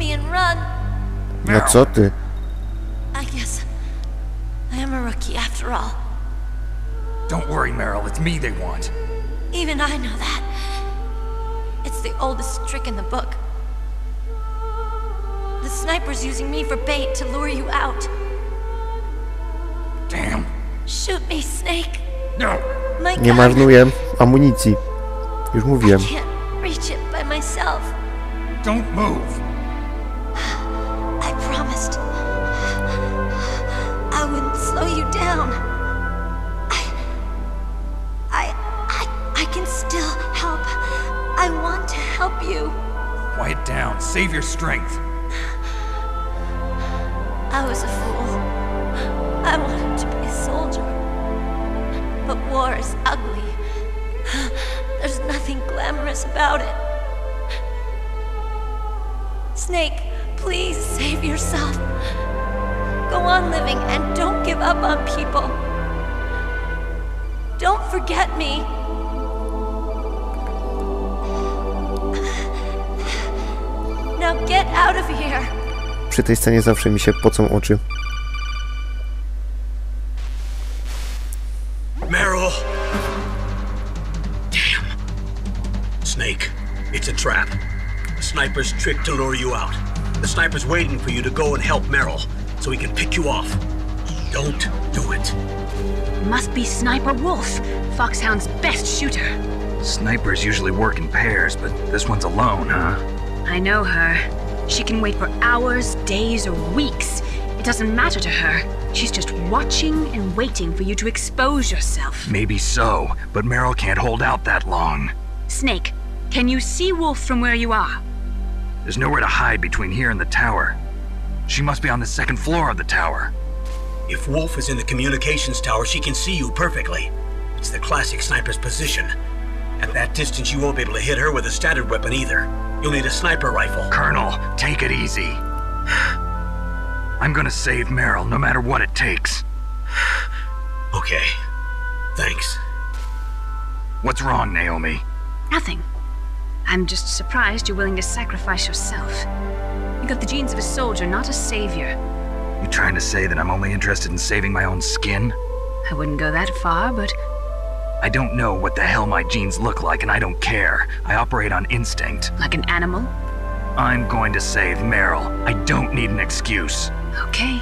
me and run. No co ty? I guess I am a rookie after all. Don't worry, Meryl. It's me they want. Even I know that. It's the oldest trick in the book. The sniper's using me for bait to lure you out. Damn. Shoot me, Snake. No. My Nie gun. marnuję amunicji. Już mówiłem. I can't reach it by myself. Don't move. Down. I, I, I, I can still help. I want to help you. Quiet down. Save your strength. I was a fool. I wanted to be a soldier. But war is ugly. There's nothing glamorous about it. Snake, please save yourself. Go on living and don't give up on people. Don't forget me. Now get out of here. Przy tej scenie zawsze mi się pocą oczy. Meryl! Damn. Snake, it's a trap. The sniper's trick to lure you out. The sniper's waiting for you to go and help Meryl, so he can pick you off. Don't do it. Must be Sniper Wolf, Foxhound's best shooter. Snipers usually work in pairs, but this one's alone, huh? I know her. She can wait for hours, days, or weeks. It doesn't matter to her. She's just watching and waiting for you to expose yourself. Maybe so, but Meryl can't hold out that long. Snake, can you see Wolf from where you are? There's nowhere to hide between here and the tower. She must be on the second floor of the tower. If Wolf is in the communications tower, she can see you perfectly. It's the classic sniper's position. At that distance, you won't be able to hit her with a standard weapon either. You'll need a sniper rifle. Colonel, take it easy. I'm gonna save Meryl no matter what it takes. Okay. Thanks. What's wrong, Naomi? Nothing. I'm just surprised you're willing to sacrifice yourself. You got the genes of a soldier, not a savior. You trying to say that I'm only interested in saving my own skin? I wouldn't go that far, but I don't know what the hell my genes look like, and I don't care. I operate on instinct. like an animal? I'm going to save Meryl. I don't need an excuse. Okay.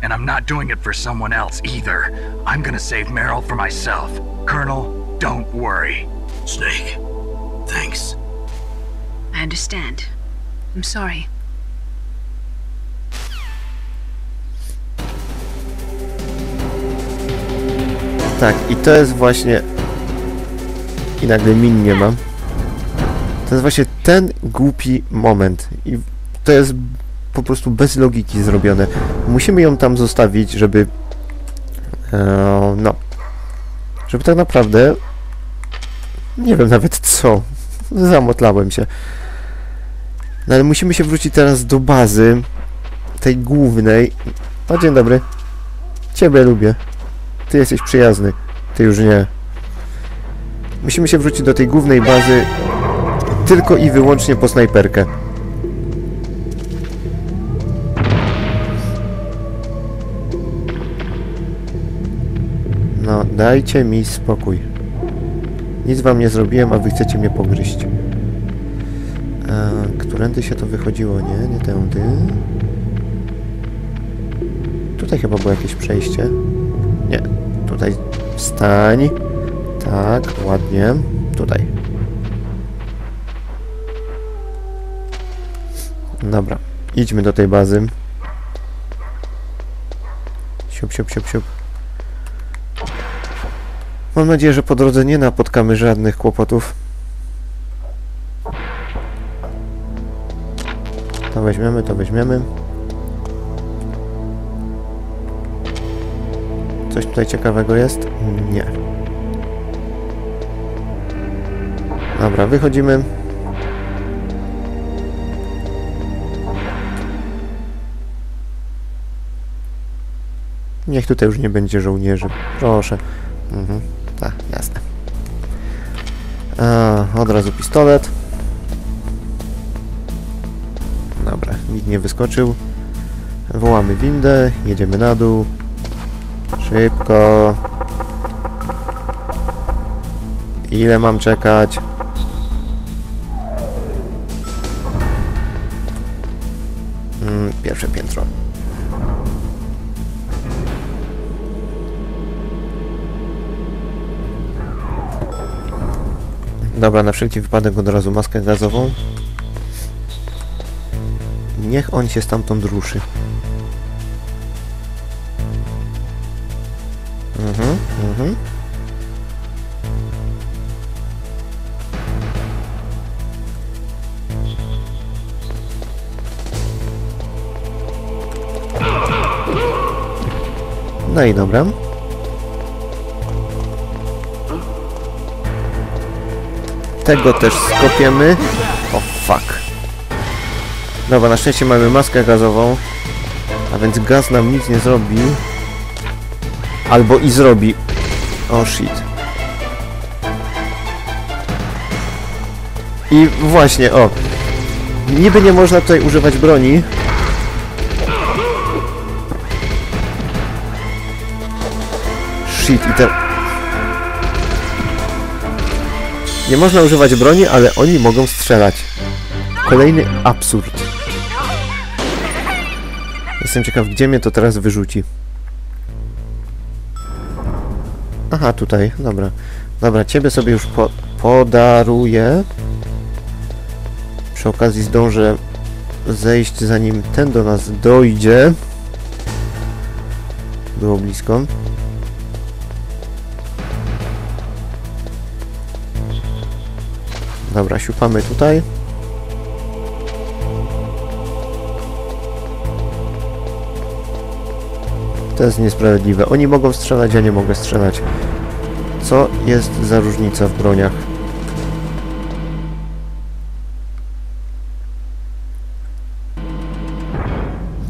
And I'm not doing it for someone else either. I'm gonna save Meryl for myself. Colonel, don't worry. Snake. Thanks. I understand. I'm sorry. Tak, i to jest właśnie... I nagle min nie mam. To jest właśnie ten głupi moment. I to jest po prostu bez logiki zrobione. Musimy ją tam zostawić, żeby... E, no... Żeby tak naprawdę... Nie wiem nawet co. Zamotlałem się. No ale musimy się wrócić teraz do bazy. Tej głównej. O, dzień dobry. Ciebie lubię. Ty jesteś przyjazny. Ty już nie. Musimy się wrócić do tej głównej bazy tylko i wyłącznie po snajperkę. No, dajcie mi spokój. Nic wam nie zrobiłem, a wy chcecie mnie pogryźć. E, którędy się to wychodziło? Nie, nie tędy. Tutaj chyba było jakieś przejście. Nie, tutaj wstań. Tak, ładnie. Tutaj. Dobra, idźmy do tej bazy. Siup, siup, siup, siup. Mam nadzieję, że po drodze nie napotkamy żadnych kłopotów. To weźmiemy, to weźmiemy. Coś tutaj ciekawego jest? Nie. Dobra, wychodzimy. Niech tutaj już nie będzie żołnierzy. Proszę. Mhm. Tak, jasne. A, od razu pistolet. Dobra, nikt nie wyskoczył. Wołamy windę, jedziemy na dół. Szybko. Ile mam czekać? Mm, pierwsze piętro. Dobra, na wszelki wypadek od razu maskę gazową. Niech on się stamtąd ruszy. Mhm. No i dobra. Tego też skopiemy. O fuck. Dobra, na szczęście mamy maskę gazową. A więc gaz nam nic nie zrobi. Albo i zrobi. O shit. I właśnie, o. Niby nie można tutaj używać broni. Shit, i te... Nie można używać broni, ale oni mogą strzelać. Kolejny absurd. Jestem ciekaw, gdzie mnie to teraz wyrzuci. Aha, tutaj, dobra. Dobra, ciebie sobie już po podaruję. Przy okazji zdążę zejść, zanim ten do nas dojdzie. Było blisko. Dobra, siupamy tutaj. To jest niesprawiedliwe. Oni mogą strzelać, ja nie mogę strzelać. Co jest za różnica w broniach?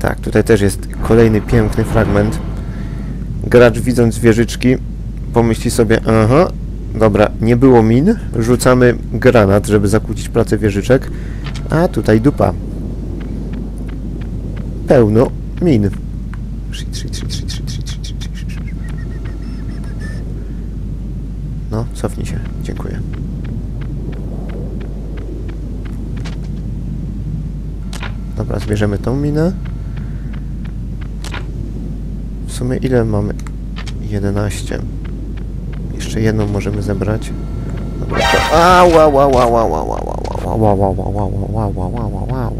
Tak, tutaj też jest kolejny piękny fragment. Gracz widząc wieżyczki pomyśli sobie, aha, dobra, nie było min, rzucamy granat, żeby zakłócić pracę wieżyczek, a tutaj dupa. Pełno min. No, cofnij się. Dziękuję. Dobra, zbierzemy tą minę. W sumie ile mamy? 11. Jeszcze jedną możemy zebrać. Dobra, to... Ała, ła, ła, ła, ła, ła, ła, ła, ła, ła, ła, ła,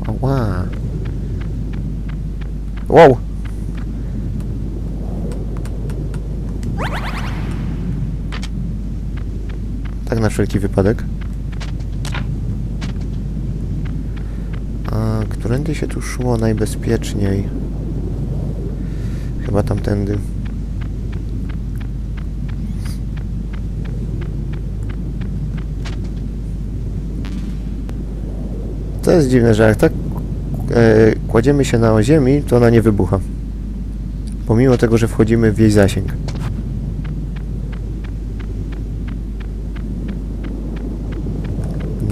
ła! Tak na wszelki wypadek. A którędy się tu szło najbezpieczniej? Chyba tamtędy. To jest dziwne, że jak tak e, kładziemy się na ziemi, to ona nie wybucha. Pomimo tego, że wchodzimy w jej zasięg.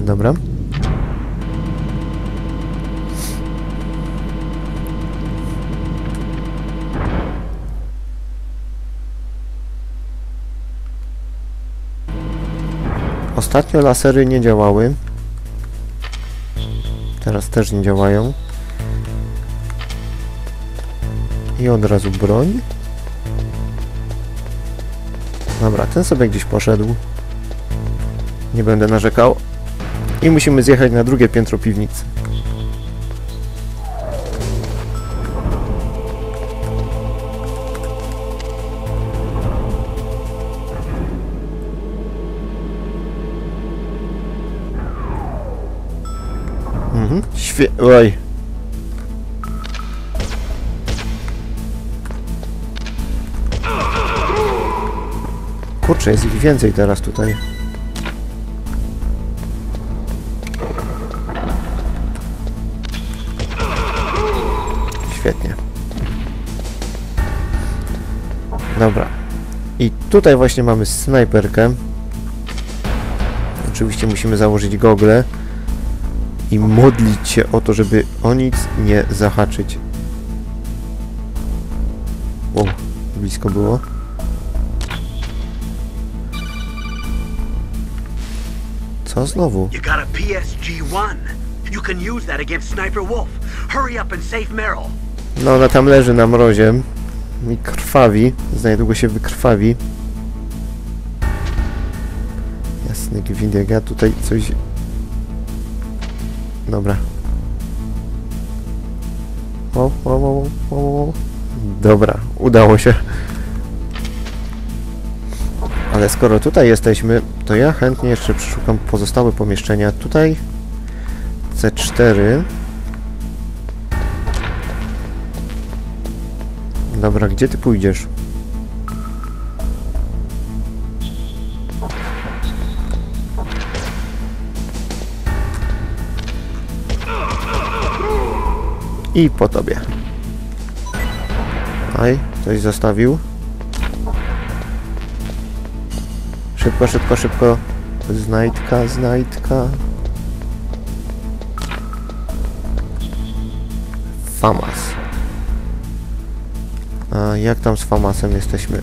Dobra. Ostatnio lasery nie działały. Teraz też nie działają. I od razu broń. Dobra, ten sobie gdzieś poszedł. Nie będę narzekał. I musimy zjechać na drugie piętro piwnicy. Mhm. Świe... Oj. Kurczę, jest ich więcej teraz tutaj. Tutaj właśnie mamy snajperkę. Oczywiście musimy założyć gogle. i modlić się o to, żeby o nic nie zahaczyć. O, blisko było. Co znowu? You got a PSG-1. You can use that against Sniper Wolf. Hurry up and save. No, ona tam leży na mrozie i krwawi. Za niedługo się wykrwawi. Jasny gwint, jak ja tutaj coś... Dobra. O, o, o, o, o. Dobra, udało się. Ale skoro tutaj jesteśmy, to ja chętnie jeszcze przeszukam pozostałe pomieszczenia. Tutaj C4. Dobra, gdzie ty pójdziesz? I po tobie. Aj, coś zostawił. Szybko, szybko, szybko. Znajdka, znajdka. Famas. A jak tam z Famasem jesteśmy?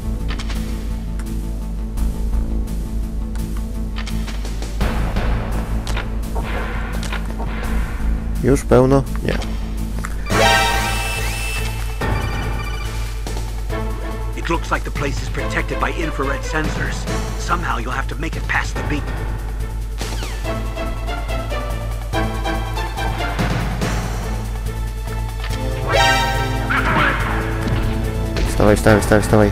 Już pełno? Nie. It looks like the place is protected by infrared sensors. Somehow you'll have to make it past the. Wstawaj, wstawaj, wstawaj, wstawaj.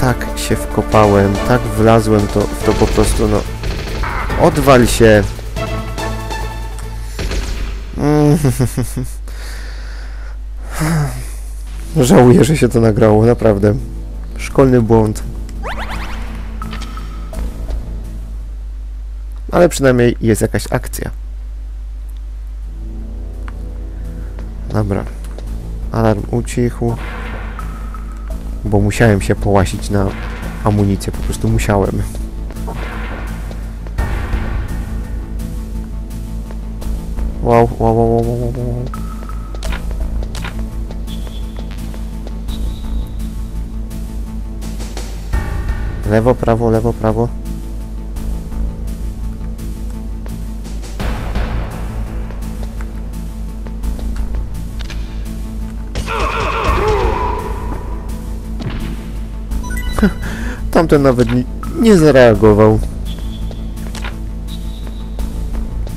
Tak się wkopałem, tak wlazłem to, w to po prostu, no... Odwal się! Mm. Żałuję, że się to nagrało, naprawdę. Szkolny błąd. Ale przynajmniej jest jakaś akcja. Dobra. Alarm ucichł. Bo musiałem się połasić na amunicję, po prostu musiałem. Wow, wow, wow, wow, wow, wow. Lewo, prawo, lewo, prawo. Tamten nawet ni nie zareagował.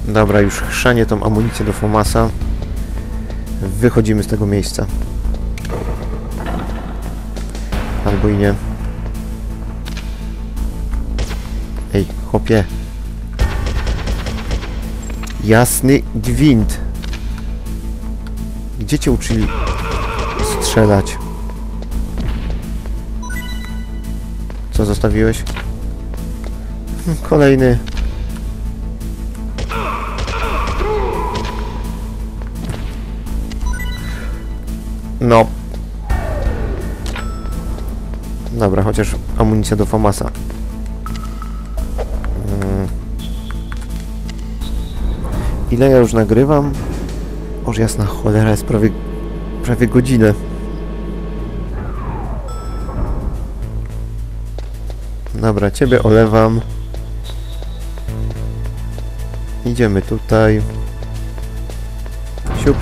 Dobra, już chrzanie tą amunicję do Fomasa. Wychodzimy z tego miejsca. Albo i nie. Ej, chłopie. Jasny gwint. Gdzie cię uczyli strzelać? Co zostawiłeś? Kolejny. No. Dobra, chociaż amunicja do Famasa. Mm. Ile ja już nagrywam? Oż jasna cholera, jest prawie, prawie godzinę. Dobra, ciebie olewam. Idziemy tutaj. Siup.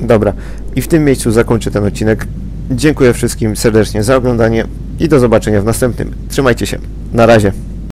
Dobra, i w tym miejscu zakończę ten odcinek. Dziękuję wszystkim serdecznie za oglądanie i do zobaczenia w następnym. Trzymajcie się. Na razie.